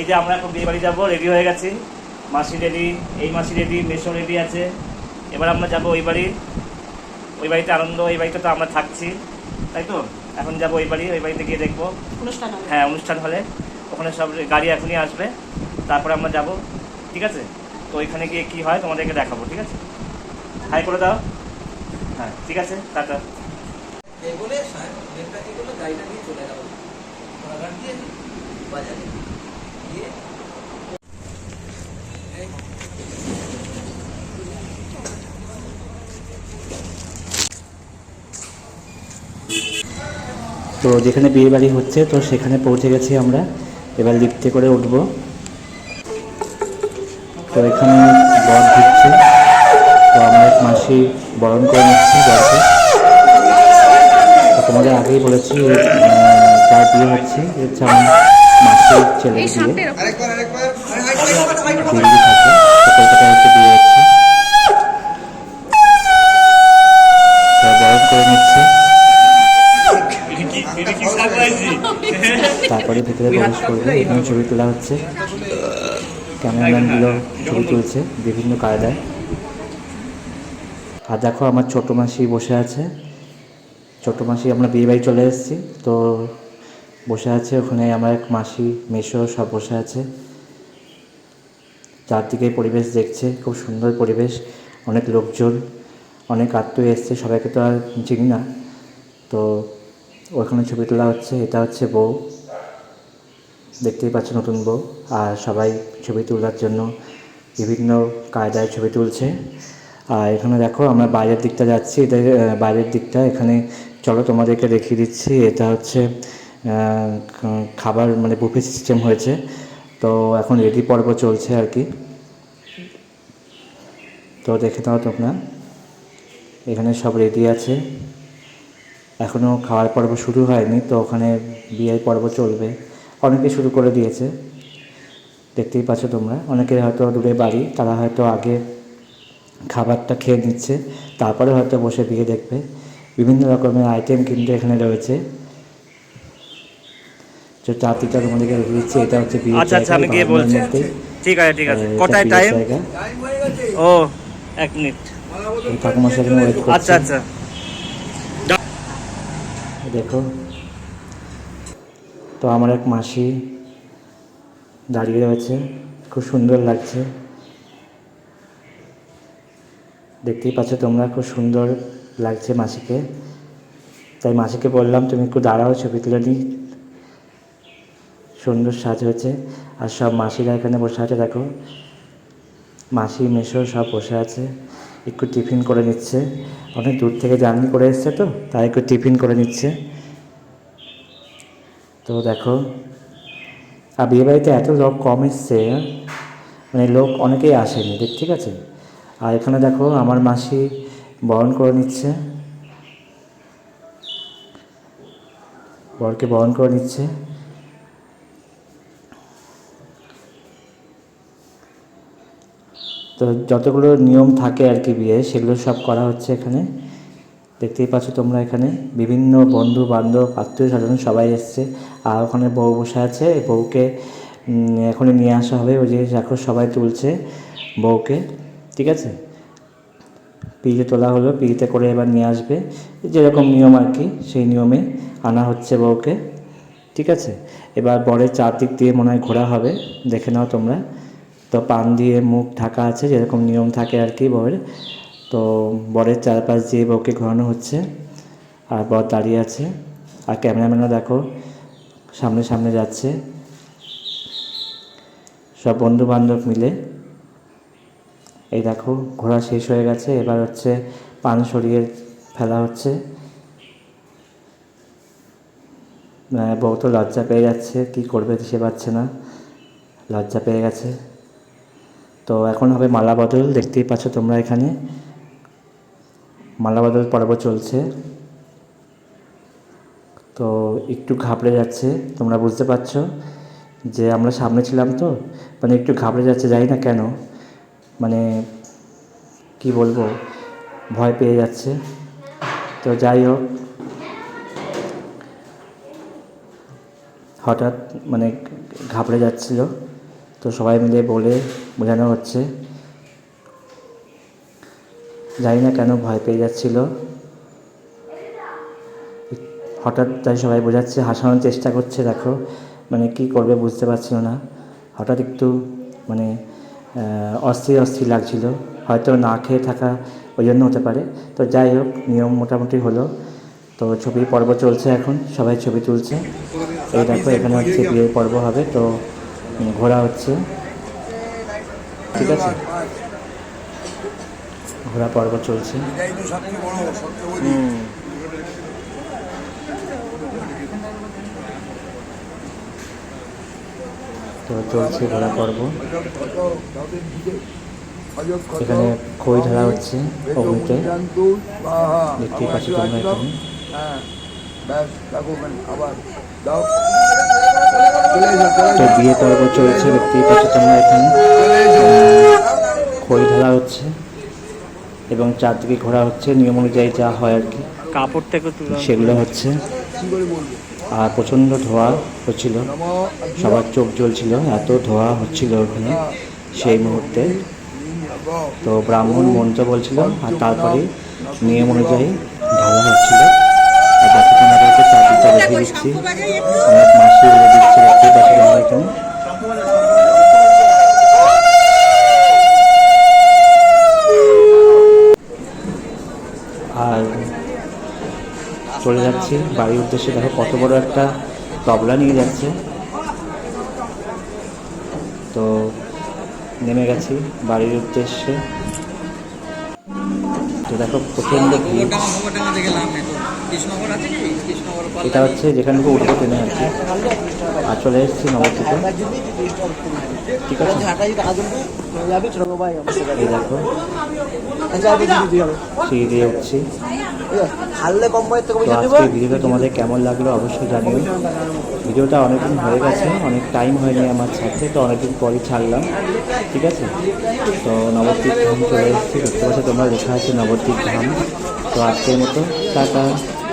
এই যে আমরা এখন বিয়ে বাড়ি যাব রেডি হয়ে গেছি। মাসি রেডি এই মাসি রেডি মেশো রেডি আছে। এবার আমরা যাব ওই বাড়ি। ওই বাড়িতে আনন্দ ওই বাড়িতে তো আমরা থাকছি। তাই তো? এখন যাব ওই বাড়ি ওই বাড়িতে গিয়ে দেখব। অনুষ্ঠান হ্যাঁ অনুষ্ঠান হলে। ওখানে সব গাড়ি এখনই আসবে। তারপরে আমরা যাব। ঠিক আছে? তো ওইখানে গিয়ে কি হয় তোমাদেরকে দেখাবো ঠিক আছে? হাই করে দাও। হ্যাঁ ঠিক আছে টাটা। করল গাড়িটা নিয়ে চলে গেল ঘোড়াঘাট দিয়ে তো যেখানে বিয়ে বাড়ি হচ্ছে, তো সেখানে পৌঁছে গেছি আমরা। এবার লিফটে করে উঠবো। তো এখানে বর ঢুকছে। তো আমার মাসি বরণ করে নিচ্ছি বরকে। তোমাদের আগেই বলেছি যার বিয়ে হচ্ছে এ আরেকবার আরেকবার দিল্লি থাকে তো কলকাতায় হচ্ছে বিয়ে হচ্ছে করে নিচ্ছে তারপরে ভেতরে প্রবেশ করবে এখানে ছবি তোলা হচ্ছে। ক্যামেরাম্যানগুলো ছবি তুলছে বিভিন্ন কায়দায়। আর দেখো আমার ছোটো মাসি বসে আছে। ছোটো মাসি আমরা বিয়ে বাড়ি চলে এসেছি তো বসে আছে, ওখানে আমার এক মাসি মেশো সব বসে আছে। চারদিকে পরিবেশ দেখছে, খুব সুন্দর পরিবেশ, অনেক লোকজন, অনেক আত্মীয় এসছে, সবাইকে তো আর চিনি না। তো ওখানে ছবি তোলা হচ্ছে, এটা হচ্ছে বউ। দেখতেই পাচ্ছ নতুন বউ, আর সবাই ছবি তোলার জন্য বিভিন্ন কায়দায় ছবি তুলছে। আর এখানে দেখো, আমরা বাইরের দিকটা যাচ্ছি এটা বাইরের দিকটা, এখানে চলো তোমাদেরকে দেখিয়ে দিচ্ছি, এটা হচ্ছে খাবার মানে বুফে সিস্টেম হয়েছে। তো এখন রেডি পর্ব চলছে আর কি। তো দেখে নাও তোমরা। এখানে সব রেডি আছে। এখনও খাওয়ার পর্ব শুরু হয়নি, তো ওখানে বিয়ের পর্ব চলবে। অনেকে শুরু করে দিয়েছে। দেখতেই পাচ্ছ তোমরা। অনেকে হয়তো দূরে বাড়ি, তারা হয়তো আগে খাবারটা খেয়ে নিচ্ছে, তারপরে হয়তো বসে বিয়ে দেখবে। বিভিন্ন রকমের আইটেম কিন্তু এখানে রয়েছে। যে দিচ্ছি এটা হচ্ছে আচ্ছা আচ্ছা আমি গিয়ে বলছি। ঠিক আছে ঠিক আছে। কটায় টাইম জায়গা। টাইম গেছে ও এক মিনিট। ঠাকুমার সেখানে ওয়েট করছে। আচ্ছা। দেখো। তো আমার এক মাসি দাঁড়িয়ে রয়েছে। খুব সুন্দর লাগছে। দেখতেই পাচ্ছ তোমরা খুব সুন্দর লাগছে মাসিকে। তাই মাসিকে বললাম তুমি একটু দাঁড়াও ছবি তুলে নিই। সুন্দর সাজ হয়েছে। আর সব মাসিরা এখানে বসে আছে, দেখো। মাসি মেশো সব বসে আছে। একটু টিফিন করে নিচ্ছে। অনেক দূর থেকে জার্নি করে এসছে তো, তাই একটু টিফিন করে নিচ্ছে। তো দেখো, আর বিয়েবাড়িতে এত লোক কম এসছে মানে লোক অনেকেই আসেনি ঠিক আছে? আর এখানে দেখো, আমার মাসি বরণ করে নিচ্ছে। বরকে বরণ করে নিচ্ছে। তো যতগুলো নিয়ম থাকে আর কি বিয়ে, সেগুলো সব করা হচ্ছে এখানে। দেখতেই পাচ্ছ তোমরা এখানে বিভিন্ন বন্ধু বান্ধব, আত্মীয় স্বজন সবাই এসছে। আর ওখানে বউ বসে আছে বউকে এখনই নিয়ে আসা হবে। ওই যে এখন সবাই তুলছে বউকে, ঠিক আছে? পিড়িতে তোলা হলো, পিড়িতে করে এবার নিয়ে আসবে। যেরকম নিয়ম আর কি, সেই নিয়মে আনা হচ্ছে বউকে, ঠিক আছে? এবার বরের চারদিক দিয়ে মনে হয় ঘোরা হবে। দেখে নাও তোমরা। তো পান দিয়ে মুখ ঢাকা আছে, যেরকম নিয়ম থাকে আর কি বরের। তো বরের চারপাশ দিয়ে বউকে ঘোরানো হচ্ছে, আর বর দাঁড়িয়ে আছে। আর ক্যামেরাম্যানও দেখো, সামনে সামনে যাচ্ছে। সব বন্ধু বান্ধব মিলে। এই দেখো, ঘোরা শেষ হয়ে গেছে, এবার হচ্ছে পান সরিয়ে ফেলা হচ্ছে। বউ তো লজ্জা পেয়ে যাচ্ছে, কি করবে সে পাচ্ছে না। লজ্জা পেয়ে গেছে। তো এখন হবে মালা বদল, দেখতেই পাচ্ছ তোমরা এখানে। মালা বদল পর্ব চলছে। তো একটু ঘাবড়ে যাচ্ছে, তোমরা বুঝতে পারছ যে আমরা সামনে ছিলাম তো মানে একটু ঘাবড়ে যাচ্ছে যাই না কেন। মানে কি বলব, ভয় পেয়ে যাচ্ছে। তো যাই হোক, হঠাৎ মানে ঘাবড়ে যাচ্ছিল। তো সবাই মিলে বলে বোঝানো হচ্ছে। জানি না কেন ভয় পেয়ে যাচ্ছিল। হঠাৎ তাই সবাই বোঝাচ্ছে, হাসানোর চেষ্টা করছে, দেখো মানে কি করবে বুঝতে পারছিল না। হঠাৎ একটু মানে অস্থির অস্থির লাগছিল। হয়তো না খেয়ে থাকা ওই জন্য হতে পারে। তো যাই হোক, নিয়ম মোটামুটি হলো। তো ছবি পর্ব চলছে এখন, সবাই ছবি তুলছে। এই দেখো, এখানে হচ্ছে বিয়ের পর্ব হবে। তো ঘোরা হচ্ছে। ঠিক আছে? ঘোরা পর্ব চলছে। তো চলছে ঘোরা পর্ব। এখানে খই ঢালা হচ্ছে অগ্নিতে। দেখতেই পাচ্ছ তোমরা এখানে। হ্যাঁ আবার তো বিয়ে পর্ব চলছে দেখতেই পাচ্ছ তোমরা এখানে খই ঢালা হচ্ছে এবং চারদিকে ঘোরা হচ্ছে নিয়ম অনুযায়ী যা হয় আর কি। একটু তুলে সেগুলো হচ্ছে। আর প্রচণ্ড ধোয়া হচ্ছিল। সবার চোখ জ্বলছিল এত ধোয়া হচ্ছিল ওখানে সেই মুহূর্তে। তো ব্রাহ্মণ মন্ত্র বলছিল আর তারপরে নিয়ম অনুযায়ী ঢালা হচ্ছিল। তোমাদেরকে চারদিকটা দিচ্ছি অনেক মাসি বলে দিচ্ছে দেখতেই পাচ্ছি এখানে। আর চলে যাচ্ছি বাড়ির উদ্দেশ্যে দেখো কত বড় একটা তবলা নিয়ে যাচ্ছে। তো নেমে গেছি বাড়ির উদ্দেশ্যে। তো দেখো প্রচণ্ড ভিড়। এটা হচ্ছে যেখান থেকে উঠবো ট্রেনে আর কি আর চলে এসেছি নবদ্বীপে। ঠিক আছে? এই দেখো। সিঁড়ি দিয়ে উঠছি। আজকে ভিডিওটা তোমাদের কেমন লাগল অবশ্যই জানিও। ভিডিওটা অনেকদিন হয়ে গেছে অনেক টাইম হয়নি আমার ছাড়তে তো অনেকদিন পরই ছাড়লাম। ঠিক আছে? তো নবদ্বীপ ধাম চলে এসেছি। দেখতে পাচ্ছ তোমরা লেখা আছে নবদ্বীপ ধাম। তো আজকের মতো 拜拜。